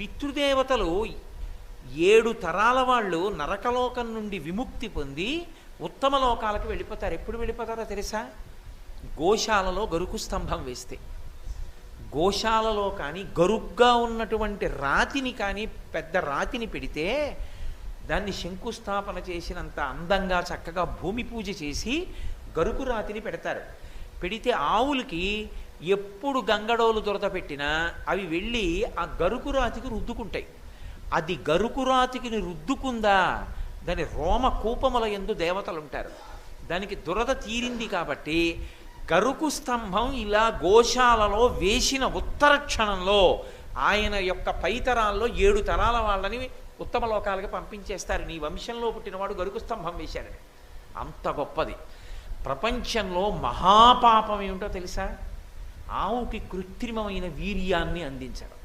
పితృదేవతలు ఏడు తరాల వాళ్ళు నరకలోకం నుండి విముక్తి పొంది ఉత్తమ లోకాలకు వెళ్ళిపోతారు. ఎప్పుడు వెళ్ళిపోతారో తెలుసా? గోశాలలో గరుకు స్తంభం వేస్తే. గోశాలలో కానీ గరుగ్గా ఉన్నటువంటి రాతిని కానీ పెద్ద రాతిని పెడితే దాన్ని శంకుస్థాపన చేసినంత అందంగా చక్కగా భూమి పూజ చేసి గరుకు రాతిని పెడతారు. పెడితే ఆవులకి ఎప్పుడు గంగడోలు దురద పెట్టినా అవి వెళ్ళి ఆ గరుకు రాతికి రుద్దుకుంటాయి. అది గరుకురాతికిని రుద్దుకుందా? దాని రోమ కూపముల ఎందు దేవతలు ఉంటారు దానికి దురద తీరింది కాబట్టి గరుకు స్తంభం ఇలా గోశాలలో వేసిన ఉత్తర క్షణంలో ఆయన యొక్క పైతరాల్లో ఏడు తరాల వాళ్ళని ఉత్తమ లోకాలకు పంపించేస్తారు. నీ వంశంలో పుట్టినవాడు గరుకు స్తంభం వేశాడని అంత గొప్పది. ప్రపంచంలో మహాపాపం ఏమిటో తెలుసా? ఆవుకి కృత్రిమమైన వీర్యాన్ని అందించడం.